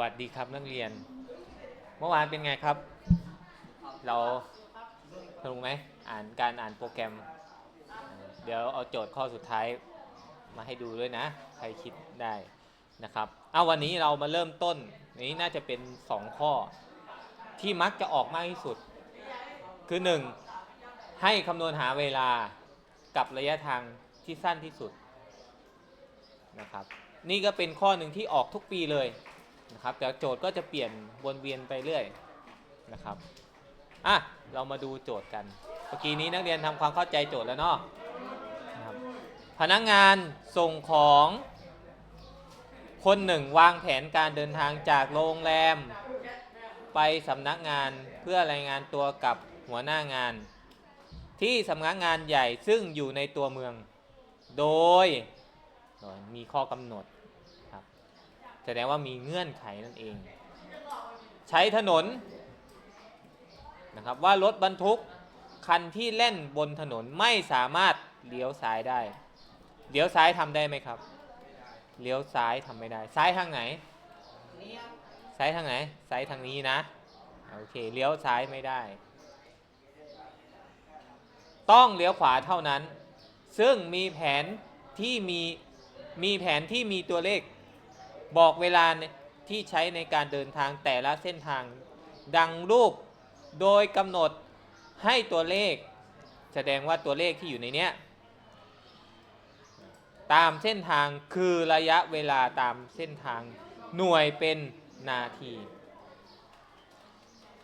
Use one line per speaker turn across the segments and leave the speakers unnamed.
วัสดีครับนักเรียน เมื่อวานเป็นไงครับ เราสนุกไหมอ่านการอ่านโปรแกรม เดี๋ยวเอาโจทย์ข้อสุดท้ายมาให้ดูด้วยนะ ใครคิดได้นะครับเอาวันนี้เรามาเริ่มต้นนี้น่าจะเป็น 2 ข้อ ที่มักจะออกมากที่สุด คือ 1. ให้คำนวณหาเวลากับระยะทางที่สั้นที่สุดนะครับนี่ก็เป็นข้อหนึ่งที่ออกทุกปีเลย นะครับแต่โจทย์ก็จะเปลี่ยนวนเวียนไปเรื่อยนะครับอะเรามาดูโจทย์กันเมื่อกี้นี้นักเรียนทำความเข้าใจโจทย์แล้วเนาะนะครับพนักงานส่งของคนหนึ่งวางแผนการเดินทางจากโรงแรม ไปสำนักงานเพื่อรายงานตัวกับหัวหน้างาน ที่สำนักงานใหญ่ซึ่งอยู่ในตัวเมือง โดย มีข้อกำหนด แสดงว่ามีเงื่อนไขนั่นเอง ใช้ถนนนะครับว่ารถบรรทุกคันที่เล่นบนถนนไม่สามารถเลี้ยวซ้ายได้เลี้ยวซ้ายทำได้ไหมครับ เลี้ยวซ้ายทำไม่ได้ ซ้ายทางไหน ซ้ายทางไหน ซ้ายทางนี้นะ โอเค เลี้ยวซ้ายไม่ได้ ต้องเลี้ยวขวาเท่านั้น ซึ่งมีแผนที่มี มีแผนที่มีตัวเลข บอกเวลาที่ใช้ในการเดินทางแต่ละเส้นทาง ดังรูปโดยกำหนดให้ตัวเลข แสดงว่าตัวเลขที่อยู่ในเนี้ยตามเส้นทางคือระยะเวลาตามเส้นทางหน่วยเป็นนาที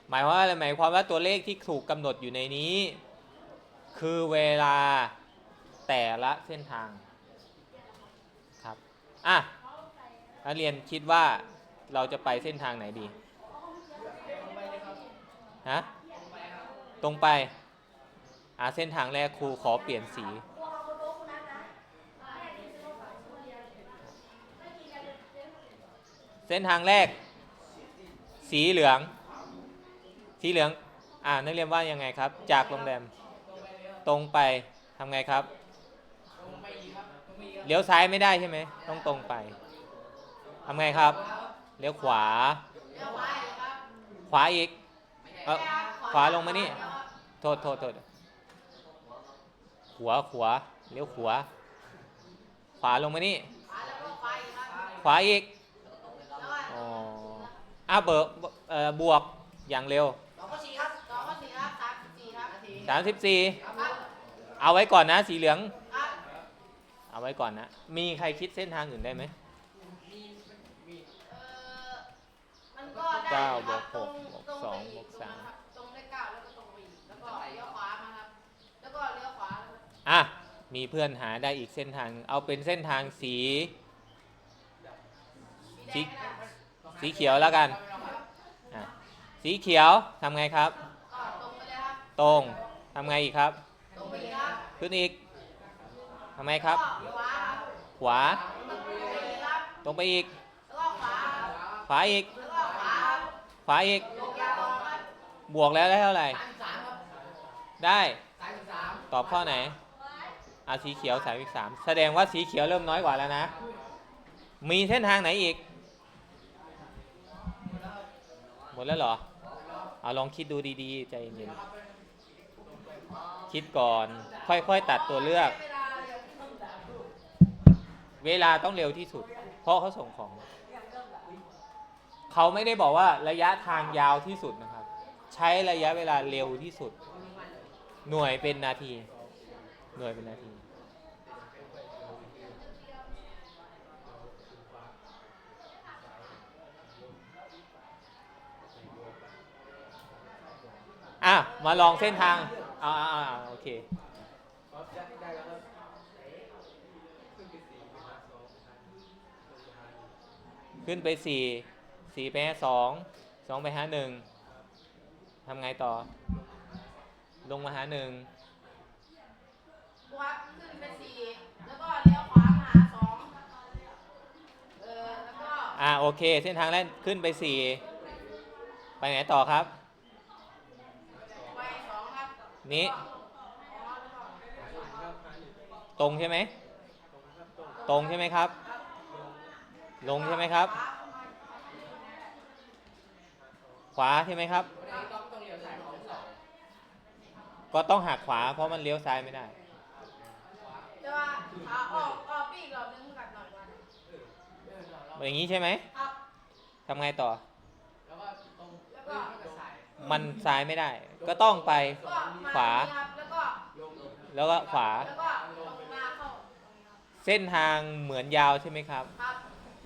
หมายว่าอะไรหมายความว่าตัวเลขที่ถูกกำหนดอยู่ในนี้ คือเวลาแต่ละเส้นทางครับอะ นักเรียนคิดว่าเราจะไปเส้นทางไหนดีฮะตรงไปอะเส้นทางแรกครูขอเปลี่ยนสี เส้นทางแรก สีเหลือง สีเหลือง อ่านักเรียนว่ายังไงครับ จากโรงแรมตรงไปทำไงครับเลี้ยวซ้ายไม่ได้ใช่ไหมต้องตรงไป ทำไงครับ เลี้ยวขวา ขวาอีกเออขวาลงมานี่ โทษโทษโทษขวาขวาเลี้ยวขวาขวาลงมานี่ ขวาอีกอ๋ออะเบิกเอ่อบวกอย่างเร็ว
สองข้อสี่ครับสองข้อสี่ครับสามสิบสี่ครับ
สามสิบสี่
ครับ
เอาไว้ก่อนนะสีเหลือง
ครับ
เอาไว้ก่อนนะ มีใครคิดเส้นทางอื่นได้ไหม
เอ่อมันก็ได้
เก้า
บ
วกหกบวกสองบวกสาม
ตรงเลขเก้าแล้วก็ตรงไปอีกแล้วก็เลี้ยวขวามาครับ แล้วก็เลี้ยวขวาแล้วก็
อะมีเพื่อนหาได้อีกเส้นทาง เอาเป็นเส้นทางสี
สีแดงก็ได้
สีเขียวแล้วกันอะสีเขียวทำไงครับ
ก็ตรงไปเลยครับ
ตรงทำไงอีกครับ
ตรงไปอีกครับ
ขึ้นอีกทำไมครับ
ก็ขวาครับ
ขวา
ตรงไปอีกครับ
ตรงไปอีก
แล้วก็ขวาครับ
ขวาอีก
แล้ว
ขวาอีก
ลงยาวลงครับ
บวกแล้วได้เท่าไหร่
สามสิบสามครับ
ได้
สามสิบสาม
ตอบข้อไหนอาสีเขียวสามสามแสดงว่าสีเขียวเริ่มน้อยกว่าแล้วนะ มีเส้นทางไหนอีก หมดแล้วเหรอ เอาลองคิดดูดีๆ ใจเย็นๆคิดก่อน ค่อยๆตัดตัวเลือก
เวลาเร็ว
เวลาต้องเร็วที่สุด เพราะเขาส่งของ เขาไม่ได้บอกว่าระยะทางยาวที่สุดนะครับ ใช้ระยะเวลาเร็วที่สุด หน่วยเป็นนาที หน่วยเป็นนาที อะ มาลองเส้นทางอ่าอ่าอ่าโอเคขึ้นไปสี่ สี่ไปห้าสองสองไปหาหนึ่งทำไงต่อ ลงมาหาหนึ่ง
ครูครับขึ้นไปสี่แล้วก็เลี้ยวขวามาหาสองเออแล้วก็
อ่าโอเค เส้นทางแรกขึ้นไปสี่ไปไหนต่อครับ
ไปสองครับ
นี้
อ๋อแล้วก็
ตรงใช่ไหม ตรงใช่ไหมครับ ลงใช่ไหมครับ
ขวา
ขวาใช่ไหมครับ
วันนี้ต้องต้องเลี้ยวซ้ายของสอง
ก็ต้องหักขวาเพราะมันเลี้ยวซ้ายไม่ได้
แต่ว่าขาออกออกปีกรอบนึงมันกัดหน่อยกว่านะ
เออเรา
อย่างนี้ใช่ไหม
ครับ
ทำไงต่อ
แล้วก็ตรง
แล้ว
เอ
ก็
อมันก็สาย
มันซ้ายไม่ได้ ก็ต้องไป
ก็มา
ขวา
ตรงนี้ครับแล้วก็
ลง
แล้วก็ขวา
แล้วก็ลงมาเข้าตรงนี้ครับ
เส้นทางเหมือนยาวใช่ไหมครับ
ครับ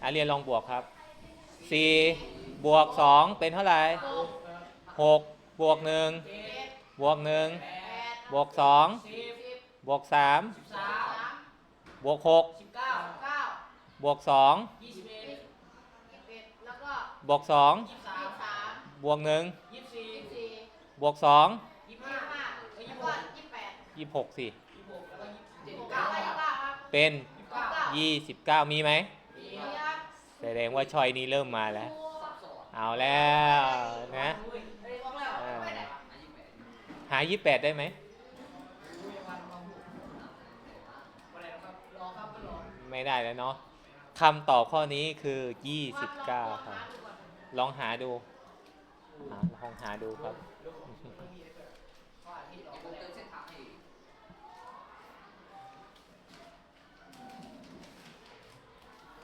อะเรียนลองบวกครับ 4 บวก2เป็นเท่าไหร่
หก
6บวก1
เจ็ด
บวก
แป
1
ด
บวก
สิบ
สิบ
2บวก3
สาม
สาม
บวก
สิบเก้า
เก้า
6บวก
ยี่สิบเอ็ด
ยี่สิบเอ็ดแล้วก็
2บวก2
ยี่สิบสา
ยี่
ม
สิบสาม
บวก
ยี่สิบสี่
ยี่สิบสี่
1บวก2
ยี่สิบ
ยี่
ห้า
สิบห้าแล้วก็ยี่สิบแปด
26สิ
ยี่สิบหกแล้วก็ยี่สิบเจ็ด
เก้า
เก้า
เก้าเก้าครับ
เป็น
ยี่สิบเก้า
29มีไหม
มี
นี่ครับ
แสดงว่าชอยนี้เริ่มมาแล้ว
ครู
เอาแล้วนะ
เอ้ยบอกแล้ว
เออ
ไม่ได้
หา28ได้ไหม
รอครับก็รอ
ไม่ได้แล้วเนาะคำตอบข้อนี้คือ29ครับ ลองหาดูอ่าลองหาดูครับ
เขาอาทิตย์รอก็ได้เส้นทางให้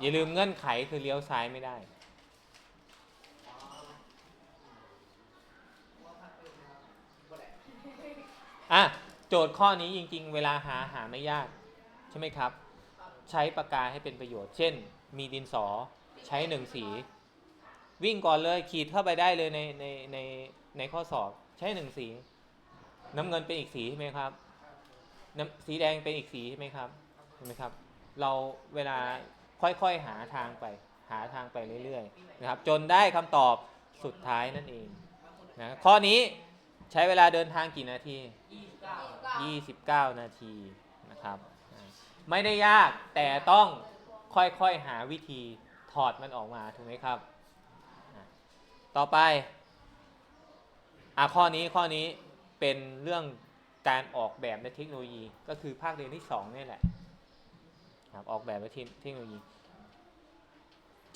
อย่าลืมเงื่อนไขคือเลี้ยวซ้ายไม่ได้ อะโจทย์ข้อนี้จริง ๆ เวลาหาหาไม่ยาก ใช่ไหมครับ ใช้ปากกาให้เป็นประโยชน์ เช่น มีดินสอใช้หนึ่งสี วิ่งก่อนเลยขีดเข้าไปได้เลยในในในในข้อสอบใช้หนึ่งสี น้ำเงินเป็นอีกสีใช่ไหมครับน้ำสีแดงเป็นอีกสีใช่ไหมครับเห็นไหมครับ เราเวลาค่อยๆหาทางไป หาทางไปเรื่อยๆนะครับ จนได้คำตอบสุดท้ายนั่นเองนะข้อนี้ ใช้เวลาเดินทางกี่นาที
ยี่สิบเก้า
29 นาทีนะครับอ่าไม่ได้ยากแต่ต้องค่อยๆหาวิธีถอดมันออกมาถูกไหมครับอะต่อไปอะข้อนี้ข้อนี้เป็นเรื่องการออกแบบในเทคโนโลยีก็คือภาคเรียนที่2นี่แหละครับออกแบบในเทคโนโลยี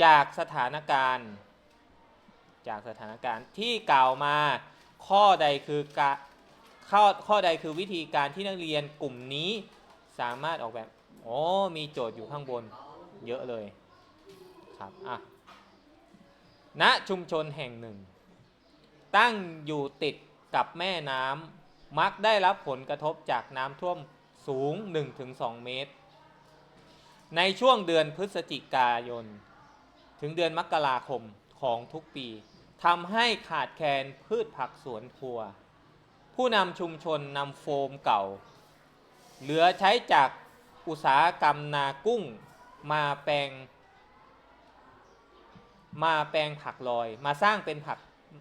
จากสถานการณ์ จากสถานการณ์ที่กล่าวมา ข้อใดคือการข้อข้อใดคือวิธีการที่นักเรียนกลุ่มนี้สามารถออกแบบโอ้มีโจทย์อยู่ข้างบนเยอะเลยครับอะณชุมชนแห่งหนึ่ง ตั้งอยู่ติดกับแม่น้ำมักได้รับผลกระทบจากน้ำท่วมสูง 1-2 เมตร ในช่วงเดือนพฤศจิกายน ถึงเดือนมกราคมของทุกปี ทำให้ขาดแคลนพืชผักสวนครัว ผู้นำชุมชนนำโฟมเก่า เหลือใช้จากอุตสาหกรรมนากุ้งมาแปลง มาแปลงผักลอย มาสร้างเป็นผัก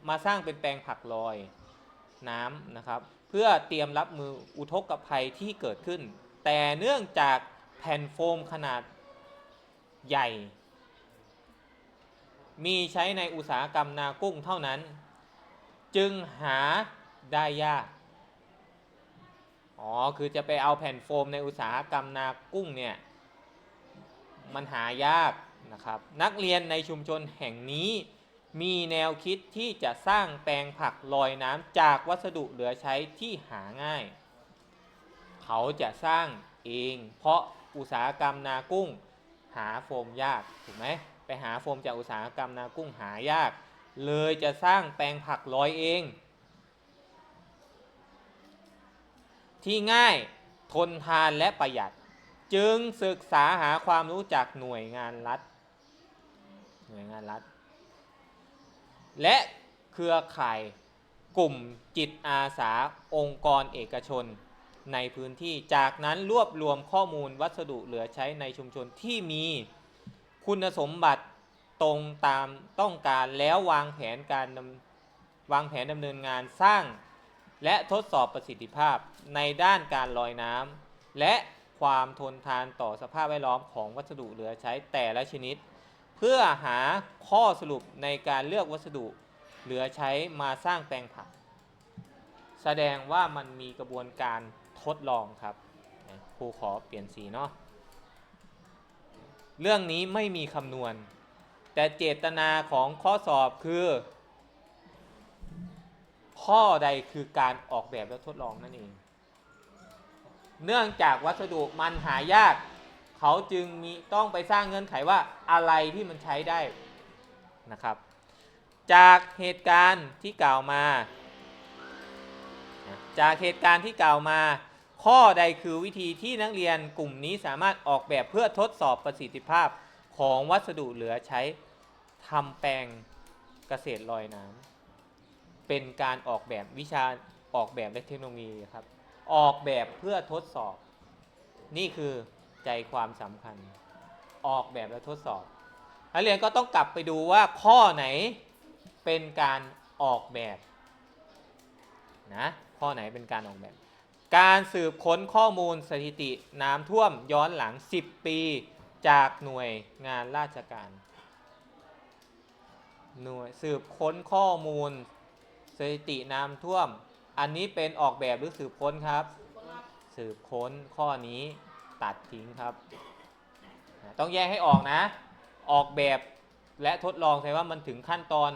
มาสร้างเป็นแปลงผักลอยน้ำนะครับ เพื่อเตรียมรับมืออุทกภัยที่เกิดขึ้น แต่เนื่องจากแผ่นโฟมขนาดใหญ่ มีใช้ในอุตสาหกรรมนากุ้งเท่านั้น จึงหาได้ยาก อ๋อ คือจะไปเอาแผ่นโฟมในอุตสาหกรรมนากุ้งเนี่ย มันหายากนะครับ นักเรียนในชุมชนแห่งนี้มีแนวคิดที่จะสร้างแปลงผักลอยน้ำจากวัสดุเหลือใช้ที่หาง่าย เขาจะสร้างเอง เพราะอุตสาหกรรมนากุ้ง หาโฟมยาก ถูกไหม ไปหาโฟมจากอุตสาหกรรมนากุ้งหายาก เลยจะสร้างแปลงผักลอยเอง ที่ง่ายทนทานและประหยัด จึงศึกษาหาความรู้จากหน่วยงานรัฐ หน่วยงานรัฐ และเครือข่ายกลุ่มจิตอาสาองค์กรเอกชนในพื้นที่จากนั้นรวบรวมข้อมูลวัสดุเหลือใช้ในชุมชนที่มี คุณสมบัติตรงตามต้องการแล้ววางแผนการวางแผนดำเนินงานสร้าง และทดสอบประสิทธิภาพในด้านการลอยน้ำและความทนทานต่อสภาพแวดล้อมของวัสดุเหลือใช้แต่ละชนิด เพื่อหาข้อสรุปในการเลือกวัสดุเหลือใช้มาสร้างแปลงผัก แสดงว่ามันมีกระบวนการทดลองครับครูขอเปลี่ยนสีเนาะ เรื่องนี้ไม่มีคำนวณ แต่เจตนาของข้อสอบคือ ข้อใดคือการออกแบบและทดลองนั่นเอง เนื่องจากวัสดุมันหายาก เขาจึงมีต้องไปสร้างเงื่อนไขว่าอะไรที่มันใช้ได้นะครับ จากเหตุการณ์ที่กล่าวมา จากเหตุการณ์ที่กล่าวมา ข้อใดคือวิธีที่นักเรียนกลุ่มนี้สามารถออกแบบเพื่อทดสอบประสิทธิภาพของวัสดุเหลือใช้ทำแปลงเกษตรลอยน้ำเป็นการออกแบบวิชาออกแบบและเทคโนโลยีครับ ออกแบบเพื่อทดสอบ นี่คือใจความสำคัญ ออกแบบและทดสอบนักเรียนก็ต้องกลับไปดูว่าข้อไหนเป็นการออกแบบนะข้อไหนเป็นการออกแบบ การสืบค้นข้อมูลสถิติน้ำท่วมย้อนหลัง 10 ปีจากหน่วยงานราชการ หน่วยสืบค้นข้อมูลสถิติน้ำท่วม อันนี้เป็นออกแบบหรือสืบค้นครับ สืบค้นข้อนี้ตัดทิ้งครับ ต้องแยกให้ออกนะ ออกแบบและทดลองแสดงว่ามันถึงขั้นตอน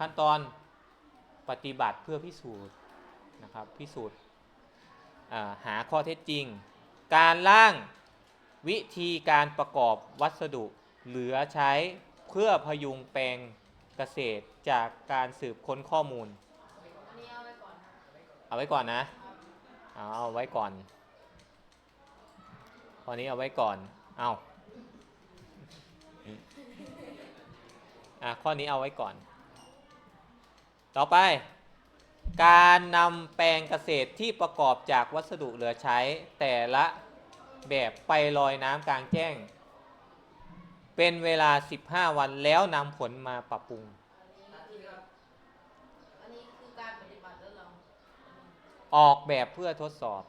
ขั้นตอนปฏิบัติเพื่อพิสูจน์นะครับพิสูจน์ หาข้อเท็จจริง การร่างวิธีการประกอบวัสดุเหลือใช้เพื่อพยุงแปลงเกษตรจากการสืบค้นข้อมูล
เอาไว้ก่อนนะ
เอาไว้ก่อนนะ
ครับ
เอาไว้ก่อนข้อนี้เอาไว้ก่อน เอาอะข้อนี้เอาไว้ก่อน ต่อไป การนำแปลงเกษตรที่ประกอบจากวัสดุเหลือใช้แต่ละแบบไปลอยน้ำกลางแจ้ง เป็นเวลา 15 วันแล้วนำผลมาปรับปรุง
อันนี้อันนี้คือการปฏิบัติแล้วเรา
ออกแบบเพื่อทดสอบ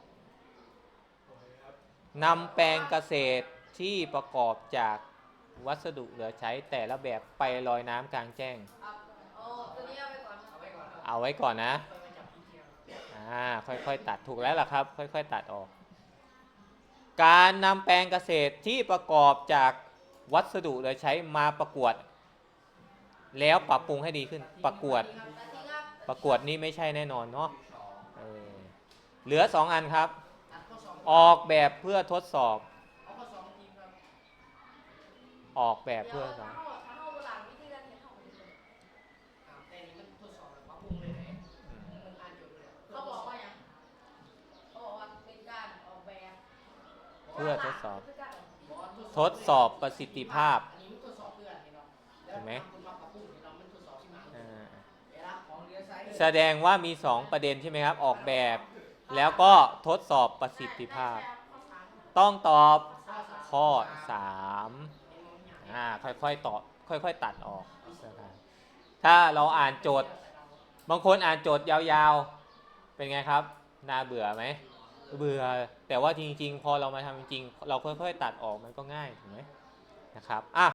นำแปลงเกษตรที่ประกอบจากวัสดุเหลือใช้แต่ละแบบไปลอยน้ำกลางแจ้ง
เอาเอาตัวนี้เอาไว้ก่อนครับ
เอาไว้ก่อนครับ
เอาไว้ก่อนนะ
อ่า
ค่อยๆตัดถูกแล้วล่ะครับ ค่อยๆตัดออก การนำแปลงเกษตรที่ประกอบจากวัสดุเหลือใช้มาประกวด แล้วปรับปรุงให้ดีขึ้นประกวด ประกวดนี่ไม่ใช่แน่นอนเนาะเออเหลือ2อันครับ
ออ
กแบบเพื่อทดสอบ
ออ
กแบบเพื่อทดสอบ พื่อทดสอบ ทดสอบประสิทธิภาพ
อันนี้มันทดสอบเห็น
ไหมแสดงว่ามี 2 ประเด็นใช่ไหมครับ ออกแบบ แล้วก็ทดสอบประสิทธิภาพ ต้องตอบ
ข้อสาม
อ3อ่าค่อยๆต่อค่อยๆตัดออกนะครับถ้าเราอ่านโจทย์ บางคนอ่านโจทย์ยาวๆ เป็นไงครับ น่าเบื่อไหม เบื่อ แต่ว่าจริง ๆ พอเรามาทำจริงๆเราค่อย ๆ ตัดออกมันก็ง่ายถูกไหมนะครับอะ